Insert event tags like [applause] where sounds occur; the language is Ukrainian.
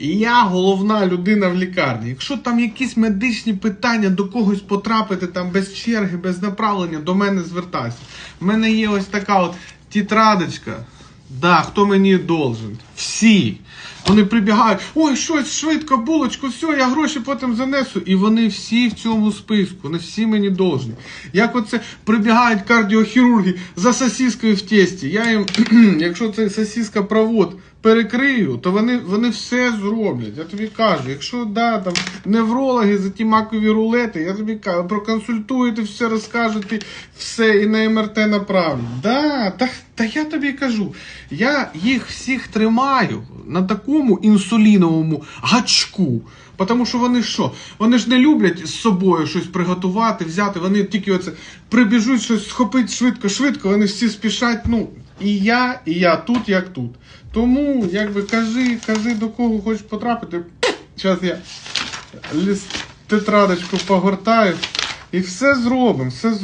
Я головна людина в лікарні. Якщо там якісь медичні питання до когось потрапити там без черги, без направлення, до мене звертайся. У мене є ось така от тітрадочка. Да, хто мені должен? Всі. Вони прибігають, ой, щось швидко, булочку, все, я гроші потім занесу. І вони всі в цьому списку, вони всі мені должні. Як оце прибігають кардіохірурги за сосіскою в тесті. Я їм, [clears throat] якщо це сосіска провод перекрию, то вони, вони все зроблять. Я тобі кажу, якщо да, там неврологи за ті макові рулети, я тобі кажу, проконсультуєте, все розкажете, все і на МРТ направлять. Да, та, та я тобі кажу, я їх всіх тримаю на такому інсуліновому гачку. Тому що вони що? Вони ж не люблять з собою щось приготувати, взяти. Вони тільки оце прибіжуть щось схопити швидко, швидко, вони всі спішать. Ну, і я, і я тут, як тут. Тому, якби кажи, кажи до кого хочеш потрапити. Зараз я лист тетрадочку погортаю і все зробимо, все зробимо.